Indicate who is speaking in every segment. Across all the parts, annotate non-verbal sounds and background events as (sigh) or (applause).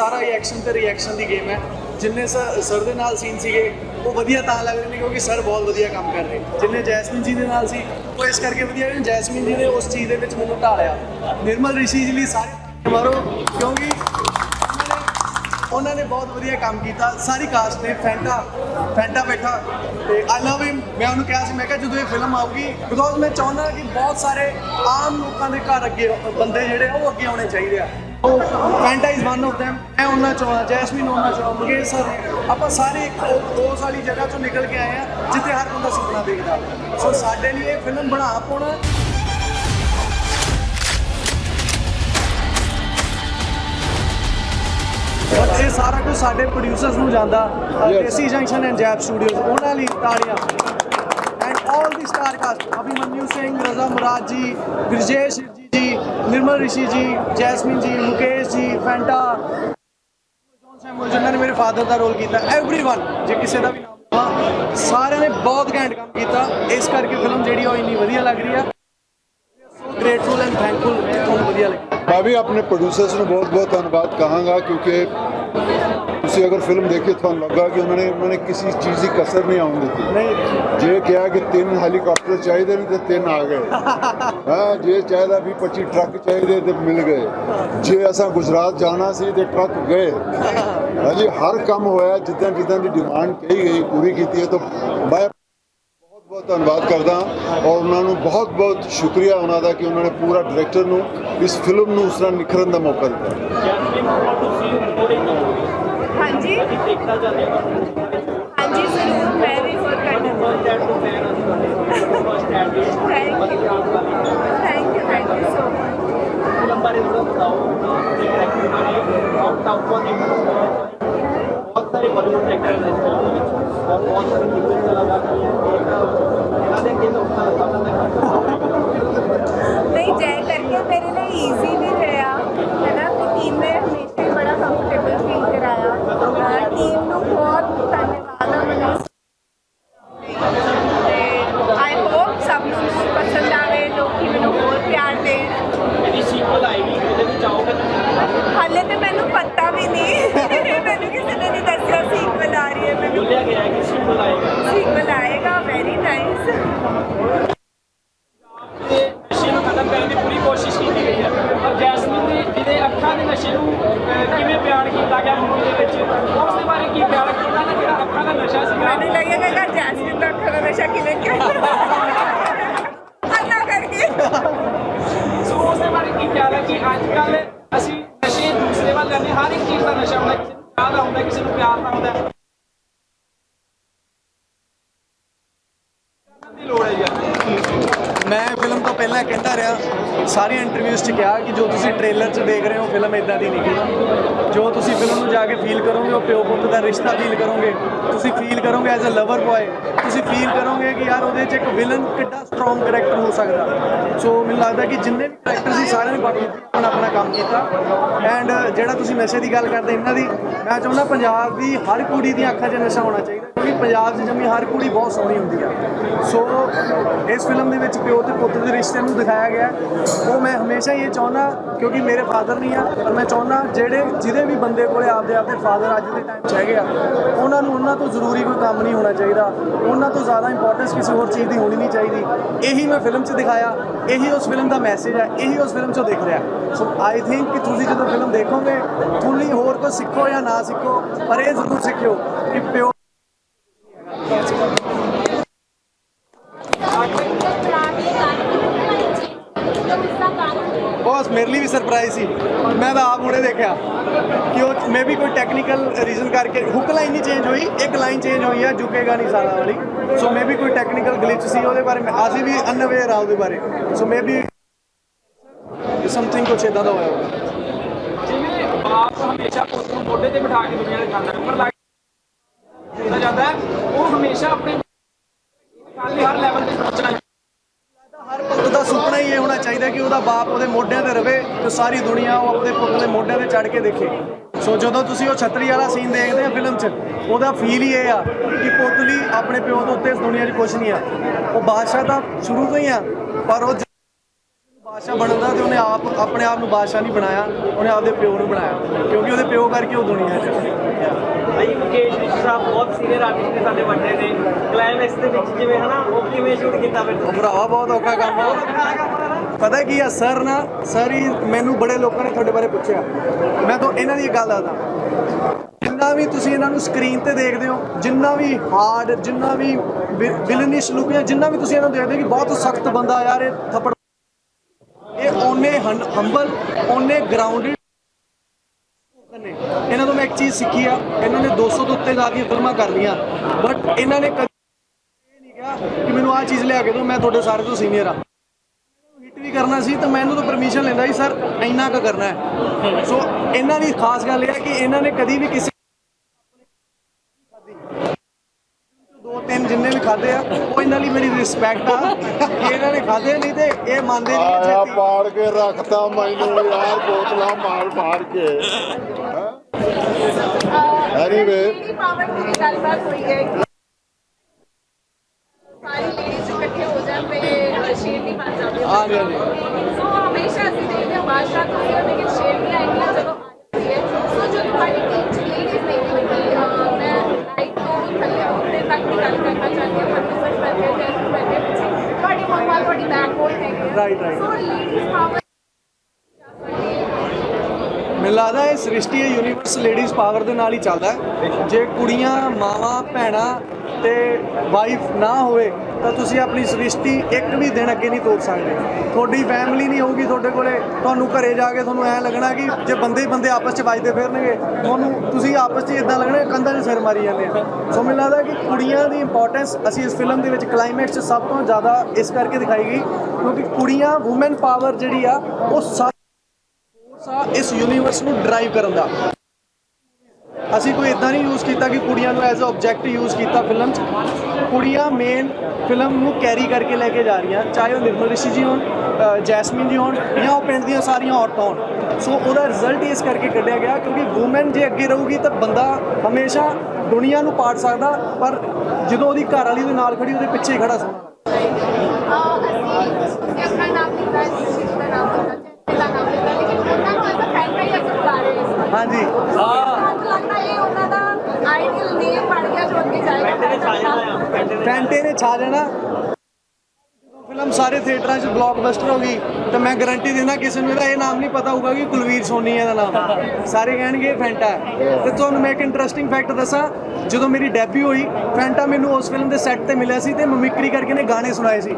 Speaker 1: ਸਾਰਾ reaction action ਤੇ reaction ਦੀ ਗੇਮ ਹੈ। ਜਿੰਨੇ ਸਰ ਸਰ ਦੇ ਨਾਲ ਸੀਨ ਸੀਗੇ, ਉਹ ਵਧੀਆ ਤਾਂ ਲੱਗ ਰਹੇ ਨੇ ਕਿਉਂਕਿ ਸਰ ਬਹੁਤ ਵਧੀਆ ਕੰਮ ਕਰ ਰਹੇ। ਜਿੰਨੇ ਜੈਸਮੀਨ ਜੀ ਦੇ ਨਾਲ ਸੀ, ਉਹ ਇਸ ਕਰਕੇ ਵਧੀਆ ਕਿ ਜੈਸਮਿਨ ਜੀ ਨੇ ਉਸ ਚੀਜ਼ ਦੇ ਵਿੱਚ ਮੈਨੂੰ ਢਾਲਿਆ। ਨਿਰਮਲ ਰਿਸ਼ੀ ਜੀ ਲਈ ਸਾਰੇ ਮਾਰੋ, ਕਿਉਂਕਿ ਉਹਨਾਂ ਨੇ ਬਹੁਤ ਵਧੀਆ ਕੰਮ ਕੀਤਾ। ਸਾਰੀ ਕਾਸਟ ਨੇ, ਫੈਂਟਾ ਫੈਂਟਾ ਬੈਠਾ ਤੇ ਆਈ ਲਵ ਹਿਮ ਮੈਂ ਉਹਨੂੰ ਕਿਹਾ ਸੀ, ਮੈਂ ਕਿਹਾ ਜਦੋਂ ਇਹ ਫਿਲਮ ਆਊਗੀ ਬਿਕੋਜ਼ ਮੈਂ ਚਾਹੁੰਦਾ ਕਿ ਬਹੁਤ ਸਾਰੇ ਆਮ ਲੋਕਾਂ ਦੇ ਘਰ ਅੱਗੇ ਬੰਦੇ ਜਿਹੜੇ ਉਹ ਅੱਗੇ ਆਉਣੇ ਚਾਹੀਦੇ ਆ। Fanta is one of them ਮੈਂ ਉਹਨਾਂ ਚਾਹੁੰਦਾ ਜੈਸਮੀਨ ਉਹਨਾਂ ਚਾਹੁੰਦਾ ਮੁਕੇਸ਼ ਸਰ ਆਪਾਂ ਸਾਰੇ ਉਸ ਵਾਲੀ ਜਗ੍ਹਾ ਤੋਂ ਨਿਕਲ ਕੇ ਆਏ ਆ ਜਿੱਥੇ ਹਰ ਬੰਦਾ ਸੁਪਨਾ ਦੇਖਦਾ। ਸੋ ਸਾਡੇ ਲਈ ਇਹ ਫਿਲਮ ਬਣਾ ਪਾਉਣਾ ਬਟ ਇਹ ਸਾਰਾ ਕੁਝ ਸਾਡੇ ਪ੍ਰੋਡਿਊਸਰਸ ਨੂੰ ਜਾਂਦਾ. ਦੇਸੀ ਜੰਕਸ਼ਨ ਐਂਡ ਜੈਪ ਸਟੂਡੀਓਜ਼ ਉਹਨਾਂ ਲਈ ਤਾੜੀਆਂ। And all the star cast Abhimanyu Singh Raza Murad ji Virjesh ਜੀ ਜੀ ਨਿਰਮਲ ਰਿਸ਼ੀ ਜੀ ਜੈਸਮਿਨ ਜੀ ਮੁਕੇਸ਼ ਜੀ ਫੈਂਟਾ ਜੌਨ ਸੈਮੂਅਲ ਜਿਨ੍ਹਾਂ ਨੇ ਮੇਰੇ ਫਾਦਰ ਦਾ ਰੋਲ ਕੀਤਾ एवरीवन ਜੇ ਕਿਸੇ ਦਾ ਵੀ ਨਾਮ ਲਵਾਂ ਸਾਰਿਆਂ ਨੇ ਬਹੁਤ ਘੈਂਟ ਕੰਮ ਕੀਤਾ ਇਸ ਕਰਕੇ ਫਿਲਮ ਜਿਹੜੀ ਆ ਉਹ ਇੰਨੀ ਵਧੀਆ ਲੱਗ ਰਹੀ ਆ ਸੋ ਗ੍ਰੇਟਫੁਲ ਐਂਡ ਥੈਂਕਫੁਲ ਕਿ ਤੁਹਾਨੂੰ ਵਧੀਆ ਲੱਗੀ
Speaker 2: ਮੈਂ ਵੀ ਆਪਣੇ ਪ੍ਰੋਡਿਊਸਰਸ ਨੂੰ ਬਹੁਤ ਬਹੁਤ ਧੰਨਵਾਦ ਕਹਾਂਗਾ ਕਿਉਂਕਿ ਤੁਸੀਂ ਅਗਰ ਫਿਲਮ ਦੇਖੀ ਤੁਹਾਨੂੰ ਲੱਗਾ ਕਿ ਉਹਨਾਂ ਨੇ ਉਹਨਾਂ ਨੇ ਕਿਸੇ ਚੀਜ਼ ਦੀ ਕਸਰ ਨਹੀਂ ਆਉਣ ਦਿੱਤੀ।
Speaker 1: ਨਹੀਂ।
Speaker 2: ਜੇ ਕਿਹਾ ਕਿ ਤਿੰਨ ਹੈਲੀਕਾਪਟਰ ਚਾਹੀਦੇ ਨੇ ਤੇ ਤਿੰਨ ਆ ਗਏ। (laughs) ਹਾਂ ਜੇ ਚਾਹੀਦਾ ਵੀ 25 ਟਰੱਕ ਚਾਹੀਦੇ ਤੇ ਮਿਲ ਗਏ। ਜੇ ਅਸਾਂ ਗੁਜਰਾਤ ਜਾਣਾ ਸੀ ਤੇ ਟਰੱਕ ਗਏ। (laughs) ਹਾਂਜੀ ਹਰ ਕੰਮ ਹੋਇਆ ਜਿੱਦਾਂ ਜਿੱਦਾਂ ਦੀ ਡਿਮਾਂਡ ਕਹੀ ਗਈ ਪੂਰੀ ਕੀਤੀ ਹੈ ਤਾਂ ਮੈਂ ਬਹੁਤ ਬਹੁਤ ਧੰਨਵਾਦ ਕਰਦਾ ਔਰ ਉਹਨਾਂ ਨੂੰ ਬਹੁਤ ਬਹੁਤ ਸ਼ੁਕਰੀਆ ਉਹਨਾਂ ਦਾ ਕਿ ਉਹਨਾਂ ਨੇ ਪੂਰਾ ਡਾਇਰੈਕਟਰ ਨੂੰ ਇਸ ਫਿਲਮ ਨੂੰ ਉਸ ਤਰ੍ਹਾਂ ਨਿਖਰਨ ਦਾ ਮੌਕਾ ਦਿੱਤਾ।
Speaker 3: ਹਾਂਜੀ। ਹਾਂਜੀ ਜ਼ਰੂਰ ਮੈਂ ਵੀ ਹੋਰ ਕਰਨਾ thank you thank you thank you so much
Speaker 4: ਬਹੁਤ ਸਾਰੇ ਬਾਲੀਵੁੱਡ ਐਕਟਰ ਨੇ ਇਸ ਫਿਲਮ ਦੇ ਵਿੱਚ ਔਰ ਬਹੁਤ ਸਾਰੇ ਕੀਮਤੀ ਕਲਾਕਾਰ ਵੀ ਹੈ ਇਹਨਾਂ ਦੇ ਅੱਗੇ ਤਾਂ ਉੱਤਾ ਲੱਗਾ
Speaker 3: ਨਹੀਂ ਜੈ ਕਰਕੇ ਮੇਰੇ ਲਈ ਈਜ਼ੀ ਵੀ ਰਿਹਾ ਹੈ ਨਾ ਟੀਮ ਨੇ ਹਮੇਸ਼ਾ ਹੀ ਬੜਾ ਕੰਫਰਟੇਬਲ ਫੀਲ ਕਰਾਇਆ ਟੀਮ ਨੂੰ ਬਹੁਤ ਧੰਨਵਾਦ ਆ ਮੈਨੂੰ ਆਈ ਹੋਪ ਸਭ ਨੂੰ ਪਸੰਦ ਆਵੇ ਲੋਕੀ ਮੈਨੂੰ ਹੋਰ ਪਿਆਰ ਦੇਣ
Speaker 4: ਇਹਦੀ ਸੀਕਵਲ ਆਏਗੀ ਉਹਦੇ ਵਿੱਚ ਆਓਗੇ
Speaker 3: ਹਾਲੇ ਤੇ ਮੈਨੂੰ ਪਤਾ ਵੀ ਨਹੀਂ ਮੈਨੂੰ ਕਿਸੇ ਨੇ ਨਹੀਂ ਦੱਸਿਆ ਸੀਕਵਲ ਆ ਰਹੀ ਹੈ ਮੈਨੂੰ
Speaker 4: ਬੋਲਿਆ ਗਿਆ ਹੈ ਕਿ ਸੀਕਵਲ ਆਏਗਾ
Speaker 3: ਸੀਕਵਲ ਆਏਗਾ ਵੈਰੀ ਨਾਈਸ
Speaker 4: ਤੇ ਨਸ਼ੇ ਨੂੰ ਖਤਮ ਕਰਨ ਦੀ ਪੂਰੀ ਕੋਸ਼ਿਸ਼ ਕੀਤੀ ਗਈ ਹੈ ਪਰ ਜੈਸਮੀਨ ਦੇ ਜਿਹਦੇ ਅੱਖਾਂ ਦੇ ਨਸ਼ੇ ਨੂੰ ਅਹ, ਕਿਵੇਂ ਬਿਆਨ ਕੀਤਾ ਗਿਆ ਮੂਵੀ ਦੇ ਵਿੱਚ? ਉਸ ਦੇ ਬਾਰੇ ਕੀ ਬਿਆਨ ਕੀਤਾ ਨਾ ਜਿਹੜਾ ਅੱਖਾਂ ਦਾ ਨਸ਼ਾ ਸੀਗਾ।
Speaker 3: ਮੈਨੂੰ ਲੱਗੇਗਾ ਕਿ ਜੈਸਮੀਨ ਦਾ ਅੱਖਾਂ ਦਾ ਨਸ਼ਾ ਕਿਵੇਂ ਕਿਉਂ ਅੱਲਾ ਕਰਕੇ।
Speaker 4: ਸੋ ਉਸ ਦੇ ਬਾਰੇ ਕੀ ਖਿਆਲ ਹੈ ਕਿ ਅੱਜ ਕੱਲ ਅਸੀਂ ਨਸ਼ੇ ਦੂਸਰੇ ਵੱਲ ਜਾਂਦੇ ਹਾਂ। ਹਰ ਇੱਕ ਚੀਜ਼ ਦਾ ਨਸ਼ਾ ਹੁੰਦਾ ਕਿਸੇ ਨੂੰ ਚਾਹ ਦਾ ਹੁੰਦਾ ਕਿਸੇ ਨੂੰ ਪਿਆਰ ਦਾ ਹੁੰਦਾ ਦੀ ਲੋੜ ਹੈ। ਯਾਰ
Speaker 1: ਮੈਂ ਫਿਲਮ ਤੋਂ ਪਹਿਲਾਂ ਕਹਿੰਦਾ ਰਿਹਾ ਸਾਰੀਆਂ ਇੰਟਰਵਿਊਜ਼ 'ਚ ਕਿਹਾ ਕਿ ਜੋ ਤੁਸੀਂ ਟ੍ਰੇਲਰ 'ਚ ਦੇਖ ਰਹੇ ਹੋ ਫਿਲਮ ਇਦਾਂ ਦੀ ਨਹੀਂ ਗੀ ਜੋ ਤੁਸੀਂ ਫਿਲਮ ਨੂੰ ਜਾ ਕੇ ਫੀਲ ਕਰੋਗੇ, ਉਹ ਪਿਓ ਪੁੱਤ ਦਾ ਰਿਸ਼ਤਾ ਫੀਲ ਕਰੋਗੇ। ਤੁਸੀਂ ਫੀਲ ਕਰੋਗੇ ਐਜ਼ ਅ ਲਵਰ ਬॉय ਤੁਸੀਂ ਫੀਲ ਕਰੋਗੇ ਕਿ ਯਾਰ ਉਹਦੇ 'ਚ ਇੱਕ ਵਿਲਨ ਕਿੱਡਾ ਸਟਰੋਂਗ ਕਰੈਕਟਰ ਹੋ ਸਕਦਾ। ਸੋ ਮੈਨੂੰ ਲੱਗਦਾ ਕਿ ਜਿੰਨੇ ਵੀ ਕਰੈਕਟਰ ਸੀ, ਸਾਰਿਆਂ ਨੇ ਬਾਕੀ ਆਪਣਾ ਆਪਣਾ ਕੰਮ ਕੀਤਾ। ਐਂਡ ਜਿਹੜਾ ਤੁਸੀਂ ਨਸ਼ੇ ਦੀ ਗੱਲ ਕਰਦੇ, ਇਹਨਾਂ ਦੀ, ਮੈਂ ਚਾਹੁੰਦਾ ਪੰਜਾਬ ਦੀ ਹਰ ਕੁੜੀ ਦੀਆਂ ਅੱਖਾਂ 'ਚ ਨਸ਼ਾ ਹੋਣਾ ਚਾਹੀਦਾ, ਕਿਉਂਕਿ ਪੰਜਾਬ 'ਚ ਜੰਮੀ ਹਰ ਕੁੜੀ ਬਹੁਤ ਸੋਹਣੀ ਹੁੰਦੀ ਆ। ਸੋ ਇਸ ਫਿਲਮ ਦੇ ਵਿੱਚ ਪਿਓ ਤੇ ਪੁੱਤ ਦੇ ਰਿਸ਼ਤੇ ਨੂੰ ਦਿਖਾਇਆ ਗਿਆ। ਉਹ ਮੈਂ ਹਮੇਸ਼ਾ ਹੀ ਇਹ ਚਾਹੁੰਦਾ, ਕਿਉਂਕਿ ਮੇਰੇ ਫਾਦਰ ਨਹੀਂ ਆ, ਪਰ ਮੈਂ ਚਾਹੁੰਦਾ ਜਿਹੜੇ, ਜਿਹਦੇ ਵੀ ਬੰਦੇ ਕੋਲੇ ਆਪਦੇ ਆਪਦੇ ਫਾਦਰ ਅੱਜ ਦੇ ਟਾਈਮ 'ਚ ਹੈਗੇ ਆ, ਉਹਨਾਂ ਨੂੰ ਉਹਨਾਂ ਤੋਂ ਜ਼ਰੂਰੀ ਕੋਈ ਕੰਮ ਨਹੀਂ ਹੋਣਾ ਚਾਹੀਦਾ। ਉਹਨਾਂ ਤੋਂ ਜ਼ਿਆਦਾ ਇੰਪੋਰਟੈਂਸ ਕਿਸੇ ਹੋਰ ਚੀਜ਼ ਦੀ ਹੋਣੀ ਨਹੀਂ ਚਾਹੀਦੀ। ਇਹੀ ਮੈਂ ਫਿਲਮ 'ਚ ਦਿਖਾਇਆ, ਇਹੀ ਉਸ ਫਿਲਮ ਦਾ ਮੈਸੇਜ ਹੈ ਇਹੀ ਉਸ ਫਿਲਮ 'ਚੋਂ ਦਿਖ ਰਿਹਾ। ਸੋ ਆਈ ਥਿੰਕ ਕਿ ਤੁਸੀਂ ਜਦੋਂ ਫਿਲਮ ਦੇਖੋਗੇ, ਤੁਸੀਂ ਹੋਰ ਕੁਝ ਸਿੱਖੋ ਜਾਂ ਨਾ ਸਿੱਖੋ, ਪਰ ਇਹ ਜ਼ਰੂਰ ਸਿੱਖਿਓ ਕਿ ਪਿਓ ਬਸ ਮੇਰੇ ਲਈ ਵੀ ਸਰਪ੍ਰਾਈਜ਼ ਸੀ। ਮੈਂ ਤਾਂ ਆਪ ਹੁਣੇ ਦੇਖਿਆ ਕਿ ਉਹ ਮੇ ਵੀ ਕੋਈ ਟੈਕਨੀਕਲ ਰੀਜ਼ਨ ਕਰਕੇ ਹੁੱਕ ਲਾਈਨ ਨਹੀਂ ਚੇਂਜ ਹੋਈ, ਇੱਕ ਲਾਈਨ ਚੇਂਜ ਹੋਈ ਆ ਝੁਕੇਗਾ ਨਹੀਂ ਸਾਲਾ ਵਾਲੀ। ਸੋ ਮੇ ਵੀ ਕੋਈ ਟੈਕਨੀਕਲ ਗਲਿਚ ਸੀ ਉਹਦੇ ਬਾਰੇ ਮੈਂ ਅਸੀਂ ਵੀ ਅਨਅਵੇਅਰ ਆ ਉਹਦੇ ਬਾਰੇ। ਸੋ ਮੇ ਵੀ ਸਮਥਿੰਗ ਕੁਛ ਇਦਾਂ ਦਾ ਹੋਇਆ। ਹੋਊਗਾ
Speaker 4: ਜਿਵੇਂ ਬਾਪ ਹਮੇਸ਼ਾ ਪੁੱਤ ਨੂੰ ਮੋਢੇ ਤੇ ਬਿਠਾ ਕੇ ਦੁਨੀਆ ਦੇ ਜਾਂਦਾ ਹੈ, ਪਰ ਲੱਗ ਜਾਂਦਾ ਉਹ ਹਮੇਸ਼ਾ ਆਪਣੇ ਹਰ ਲੈਵਲ ਤੇ ਪਹੁੰਚਣਾ
Speaker 1: ਹਰ ਪੁੱਤ ਦਾ ਸੁਪਨਾ ਹੀ ਇਹ ਹੋਣਾ ਚਾਹੀਦਾ ਕਿ ਉਹਦਾ ਬਾਪ ਉਹਦੇ ਮੋਢਿਆਂ ਤੇ ਰਵੇ ਤੇ ਸਾਰੀ ਦੁਨੀਆ ਉਹ ਆਪਣੇ ਪੁੱਤ ਦੇ ਮੋਢਿਆਂ ਤੇ ਚੜ ਕੇ ਦੇਖੇ। ਸੋ ਜਦੋਂ ਤੁਸੀਂ ਉਹ ਛਤਰੀ ਵਾਲਾ ਸੀਨ ਦੇਖਦੇ ਆ ਫਿਲਮ 'ਚ ਉਹਦਾ ਫੀਲ ਹੀ ਇਹ ਆ ਕਿ ਪੁੱਤ ਲਈ ਆਪਣੇ ਪਿਓ ਤੋਂ ਉੱਤੇ ਇਸ ਦੁਨੀਆ 'ਚ ਕੁਝ ਨਹੀਂ ਆ। ਉਹ ਬਾਦਸ਼ਾਹ ਤਾਂ ਸ਼ੁਰੂ ਤੋਂ ਹੀ ਆ ਪਰ ਉਹ ਬਾਦਸ਼ਾਹ ਬਣਨ ਦਾ ਤੇ ਉਹਨੇ ਆਪ ਆਪਣੇ ਆਪ ਨੂੰ ਬਾਦਸ਼ਾਹ ਨਹੀਂ ਬਣਾਇਆ ਉਹਨੇ ਆਪਦੇ ਪਿਓ ਨੂੰ ਬਣਾਇਆ ਕਿਉਂਕਿ ਉਹਦੇ ਪਿਓ ਕਰਕੇ ਉਹ ਦੁਨੀਆ 'ਚ।
Speaker 5: ਭਾਈ ਮੁਕੇਸ਼ ਸਾਹਿਬ ਬਹੁਤ ਸੀਨੀਅਰ ਆਰਟਿਸਟ ਨੇ ਸਾਡੇ ਵੱਡੇ ਨੇ ਕਲਾਈਮੈਕਸ ਦੇ ਵਿੱਚ ਜਿਵੇਂ ਹਨਾ ਉਹ ਕਿਵੇਂ ਸ਼ੂਟ ਕੀਤਾ ਫਿਰ
Speaker 1: ਭਰਾਵਾ ਬਹੁਤ ਔਖਾ ਕੰਮ ਆ। ਪਤਾ ਕੀ ਆ, ਸਰ ਨਾ, ਸਰ ਹੀ ਮੈਨੂੰ ਬੜੇ ਲੋਕਾਂ ਨੇ ਤੁਹਾਡੇ ਬਾਰੇ ਪੁੱਛਿਆ। ਮੈਂ ਤਾਂ ਇਹਨਾਂ ਦੀ ਇੱਕ ਗੱਲ ਦੱਸਦਾ। ਜਿੰਨਾ ਵੀ ਤੁਸੀਂ ਇਹਨਾਂ ਨੂੰ ਸਕਰੀਨ ਤੇ ਦੇਖਦੇ ਹੋ, ਜਿੰਨਾ ਵੀ ਹਾਰਡ ਜਿੰਨਾ ਵੀ ਵਿਲਨਿਸ਼ ਲੁੱਕ ਜਾਂ ਜਿੰਨਾ ਵੀ ਤੁਸੀਂ ਇਹਨਾਂ ਨੂੰ ਦੇਖਦੇ ਹੋ ਕਿ ਬਹੁਤ ਸਖਤ ਬੰਦਾ ਯਾਰ ਇਹ ਥੱਪੜ ਇਹ ਓਨੇ ਹੰਬਲ ਓਨੇ ਗਰਾਊਂਡਡ ਨੇ। ਇਹਨਾਂ ਤੋਂ ਮੈਂ ਇੱਕ ਚੀਜ਼ ਸਿੱਖੀ ਆ, ਇਹਨਾਂ ਨੇ 200 ਤੋਂ ਉੱਤੇ ਜਾ ਕੇ ਫਿਲਮਾਂ ਕਰ ਲਈਆਂ ਬਟ ਇਹਨਾਂ ਨੇ ਕਦੇ ਇਹ ਨਹੀਂ ਕਿਹਾ ਕਿ ਮੈਨੂੰ ਆਹ ਚੀਜ਼ ਲਿਆ ਕੇ ਦਿਓ, ਮੈਂ ਤੁਹਾਡੇ ਸਾਰੇ ਤੋਂ ਸੀਨੀਅਰ ਆ। ਵੀ ਕਰਨਾ ਸੀ ਤਾਂ ਮੈਂ ਇਹਨਾਂ ਤੋਂ ਪਰਮਿਸ਼ਨ ਲੈਂਦਾ ਸੀ ਸਰ ਇੰਨਾ ਕੁ ਕਰਨਾ ਹੈ। ਸੋ ਇਹਨਾਂ ਦੀ ਖਾਸ ਗੱਲ ਇਹ ਹੈ ਕਿ ਇਹਨਾਂ ਨੇ ਕਦੀ ਵੀ ਕਿਸੇ ਦੋ ਤਿੰਨ ਜਿੰਨੇ ਵੀ ਖਾਦੇ ਆ ਉਹ ਇਹਨਾਂ ਲਈ ਮੇਰੀ ਰਿਸਪੈਕਟ ਆ। ਕਿ ਇਹਨਾਂ ਨੇ ਖਾਦੇ ਨਹੀਂ ਤੇ ਇਹ ਮੰਨਦੇ ਨਹੀਂ
Speaker 2: ਆਇਆ
Speaker 1: ਛੇਤੀ।
Speaker 2: ਪਾੜ ਕੇ ਰੱਖਤਾ ਮੈਨੂੰ ਯਾਰ ਬੋਤਲਾਂ ਮਾਰ ਮਾਰ ਕੇ। Anyway.
Speaker 3: ਲੇਡੀ ਪਾਵਰ ਦੀ ਗੱਲਬਾਤ ਹੋਈ ਹੈ ਕਿ
Speaker 1: ਹਾਂਜੀ, ਹਾਂਜੀ।
Speaker 3: ਸੋ ਹਮੇਸ਼ਾ ਅਸੀਂ ਦੇਖਦੇ ਹਾਂ ਬਾਦਸ਼ਾਹ ਤੋਂ ਇਹ ਲੇਕਿਨ ਸ਼ੇਰ ਦੀ ਆਈਡੀਆ ਜਦੋਂ ਆ ਜਾਂਦੀ ਹੈ ਸੋ ਜੋ ਤੁਹਾਡੀ ਟੀਮ ਚ ਲੇਡੀਜ਼ ਨਹੀਂ ਹੋਈ ਮੈਂ ਲਾਈਕ ਤੋਂ ਥੱਲੇ ਉੱਤੇ ਤੱਕ ਦੀ ਗੱਲ ਕਰਨਾ ਚਾਹੁੰਦੀ ਹਾਂ ਪਰਮਿਸ਼ਨ ਕਰਕੇ ਤੇ ਬੈਠੇ ਪਿੱਛੇ ਤੁਹਾਡੀ ਮੰਗਵਾ ਤੁਹਾਡੀ ਬੈਕਬੋਨ ਹੈਗੀ ਹੈ
Speaker 1: Right, right.
Speaker 3: So ladies power
Speaker 1: ਮੈਨੂੰ ਲੱਗਦਾ ਇਹ ਸ੍ਰਿਸ਼ਟੀ ਯੂਨੀਵਰਸ ਲੇਡੀਜ਼ ਪਾਵਰ ਦੇ ਨਾਲ ਹੀ ਚੱਲਦਾ ਹੈ। ਜੇ ਕੁੜੀਆਂ, ਮਾਵਾਂ, ਭੈਣਾਂ ਤੇ ਵਾਈਫ ਨਾ ਹੋਵੇ, ਤਾਂ ਤੁਸੀਂ ਆਪਣੀ ਸ੍ਰਿਸ਼ਟੀ ਇੱਕ ਵੀ ਦਿਨ ਅੱਗੇ ਨਹੀਂ ਤੋਰ ਸਕਦੇ। ਤੁਹਾਡੀ ਫੈਮਿਲੀ ਨਹੀਂ ਹੋਊਗੀ ਤੁਹਾਡੇ ਕੋਲੇ। ਤੁਹਾਨੂੰ ਘਰੇ ਜਾ ਕੇ ਤੁਹਾਨੂੰ ਐਂ ਲੱਗਣਾ ਕਿ ਜੇ ਬੰਦੇ ਹੀ ਬੰਦੇ ਆਪਸ 'ਚ ਵੱਜਦੇ ਫਿਰਨਗੇ, ਤੁਹਾਨੂੰ ਤੁਸੀਂ ਆਪਸ 'ਚ ਇਦਾਂ ਲੱਗਣਾ, ਕੰਧਾਂ 'ਚ ਸਿਰ ਮਾਰੀ ਜਾਂਦੇ ਆ। ਸੋ ਮੈਨੂੰ ਲੱਗਦਾ ਕਿ ਕੁੜੀਆਂ ਦੀ ਇੰਪੋਰਟੈਂਸ ਅਸੀਂ ਇਸ ਫਿਲਮ ਦੇ ਵਿੱਚ ਕਲਾਈਮੈਕਸ 'ਚ ਸਭ ਤੋਂ ਜ਼ਿਆਦਾ ਇਸ ਕਰਕੇ ਦਿਖਾਈ ਗਈ, ਕਿਉਂਕਿ ਕੁੜੀਆਂ ਔਮਨ ਪਾਵਰ ਜਿਹੜੀ ਆ, ਉਹ ਸਭ ਇਸ ਯੂਨੀਵਰਸ ਨੂੰ ਡਰਾਈਵ ਕਰਨ ਦਾ। ਅਸੀਂ ਕੋਈ ਇਦਾਂ ਨਹੀਂ ਯੂਜ਼ ਕੀਤਾ ਕਿ ਕੁੜੀਆਂ ਨੂੰ ਐਜ਼ ਅ ਆਬਜੈਕਟ ਯੂਜ਼ ਕੀਤਾ ਫਿਲਮ 'ਚ। ਕੁੜੀਆਂ ਮੇਨ ਫਿਲਮ ਨੂੰ ਕੈਰੀ ਕਰਕੇ ਲੈ ਕੇ ਜਾ ਰਹੀਆਂ, ਚਾਹੇ ਉਹ ਨਿਰਮਲ ਰਿਸ਼ੀ ਜੀ ਹੋਣ ਜੈਸਮੀਨ ਜੀ ਹੋਣ ਜਾਂ ਉਹ ਪਿੰਡ ਦੀਆਂ ਸਾਰੀਆਂ ਔਰਤਾਂ ਹੋਣ। ਸੋ ਉਹਦਾ ਰਿਜ਼ਲਟ ਇਸ ਕਰਕੇ ਕੱਢਿਆ ਗਿਆ ਕਿਉਂਕਿ ਵੂਮਨ ਜੇ ਅੱਗੇ ਰਹੂਗੀ ਤਾਂ ਬੰਦਾ ਹਮੇਸ਼ਾ ਦੁਨੀਆ ਨੂੰ ਪਾੜ ਸਕਦਾ, ਪਰ ਜਦੋਂ ਉਹਦੀ ਘਰ ਵਾਲੀ ਦੇ ਨਾਲ ਖੜੀ, ਉਹਦੇ ਪਿੱਛੇ ਹੀ ਖੜਾ ਸਕਦਾ
Speaker 3: ਅਸੀਂ ਆਪਣਾ ਨਾਮ ਲਿਖਦਾ ਹੈ ਸ਼ਿਸ਼ੂ ਦਾ ਨਾਮ ਲਿਖਦਾ ਹੈ ਦਾ ਨਾਮ ਲਿਖਦਾ ਹੈ ਲੇਕਿਨ ਉਹਨਾਂ ਨੂੰ ਐਸਾ ਫੈਨ ਹੀ ਅਸੀਂ ਬੁਲਾ ਰਹੇ ਹਾਂ ਇਸ ਵਾਰ
Speaker 1: ਹਾਂਜੀ।
Speaker 3: ਸਾਨੂੰ ਲੱਗਦਾ ਇਹ ਉਹਨਾਂ ਦਾ ਆਈਡੀਅਲ ਨੇਮ ਬਣ ਗਿਆ ਜੋ ਅੱਗੇ ਜਾਏਗਾ
Speaker 5: ਬੈਠੇ ਨੇ ਛਾ ਜਾਣਾ ਆ ਬੈਠੇ ਨੇ
Speaker 1: ਫੈਂਟੇ ਨੇ ਛਾ ਜਾਣਾ ਜਦੋਂ ਫਿਲਮ ਸਾਰੇ ਥੀਏਟਰਾਂ 'ਚ ਬਲੌਕਬਸਟਰ ਹੋ ਗਈ, ਤਾਂ ਮੈਂ ਗਾਰੰਟੀ ਦਿੰਦਾ ਕਿਸੇ ਨੂੰ ਇਹਦਾ ਇਹ ਨਾਮ ਨਹੀਂ ਪਤਾ ਹੋਊਗਾ ਕਿ ਕੁਲਵੀਰ ਸੋਨੀ ਹੈ ਦਾ ਨਾਮ। ਸਾਰੇ ਕਹਿਣਗੇ ਇਹ ਫੈਂਟਾ ਹੈ। ਤੇ ਤੁਹਾਨੂੰ ਮੈਂ ਇੱਕ ਇੰਟਰਸਟਿੰਗ ਫੈਕਟ ਦੱਸਾਂ, ਜਦੋਂ ਮੇਰੀ ਡੈਬਿਊ ਹੋਈ ਫੈਂਟਾ ਮੈਨੂੰ ਉਸ ਫਿਲਮ ਦੇ ਸੈੱਟ ਤੇ ਮਿਲਿਆ ਸੀ ਤੇ ਮਿਮਿਕਰੀ ਕਰਕੇ ਨੇ ਗਾਣੇ ਸੁਣਾਏ ਸੀ।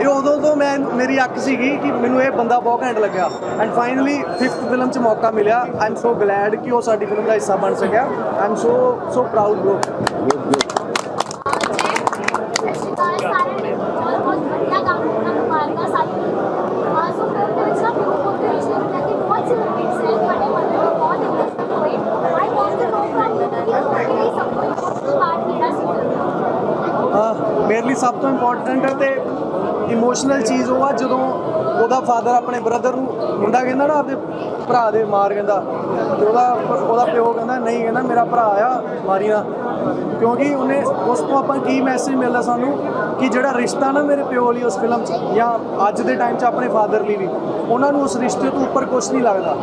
Speaker 1: ਇਹ ਉਦੋਂ ਤੋਂ ਮੈਂ, ਮੇਰੀ ਅੱਖ ਸੀਗੀ ਕਿ ਮੈਨੂੰ ਇਹ ਬੰਦਾ ਬਹੁਤ ਘੈਂਟ ਲੱਗਿਆ। ਐਂਡ ਫਾਈਨਲੀ ਫਿਫਥ ਫਿਲਮ 'ਚ ਮੌਕਾ ਮਿਲਿਆ। ਆਈ ਐਮ ਸੋ ਗਲੈਡ ਕਿ ਉਹ ਸਾਡੀ ਫਿਲਮ ਦਾ ਹਿੱਸਾ ਬਣ ਸਕਿਆ। I am so so proud bro ਹਾਂ ਮੇਰੇ ਲਈ ਸਭ ਤੋਂ ਇੰਪੋਰਟੈਂਟ ਹੈ ਤੇ ਇਮੋਸ਼ਨਲ ਚੀਜ਼ ਉਹ ਆ ਜਦੋਂ ਉਹਦਾ ਫਾਦਰ ਆਪਣੇ ਬ੍ਰਦਰ ਨੂੰ ਮੁੰਡਾ ਕਹਿੰਦਾ ਨਾ ਆਪਣੇ ਭਰਾ ਦੇ ਮਾਰ ਕਹਿੰਦਾ, ਤੇ ਉਹਦਾ ਉਹਦਾ ਪਿਓ ਕਹਿੰਦਾ, ਨਹੀਂ ਕਹਿੰਦਾ, ਮੇਰਾ ਭਰਾ ਆ ਮਾਰੀ ਨਾ। ਕਿਉਂਕਿ ਉਹਨੇ ਉਸ ਤੋਂ ਆਪਾਂ ਕੀ ਮੈਸੇਜ ਮਿਲਦਾ ਸਾਨੂੰ ਕਿ ਜਿਹੜਾ ਰਿਸ਼ਤਾ ਨਾ ਮੇਰੇ ਪਿਓ ਲਈ ਉਸ ਫਿਲਮ 'ਚ ਜਾਂ ਅੱਜ ਦੇ ਟਾਈਮ 'ਚ ਆਪਣੇ ਫਾਦਰ ਲਈ ਵੀ, ਉਹਨਾਂ ਨੂੰ ਉਸ ਰਿਸ਼ਤੇ ਤੋਂ ਉੱਪਰ ਕੁਝ ਨਹੀਂ ਲੱਗਦਾ।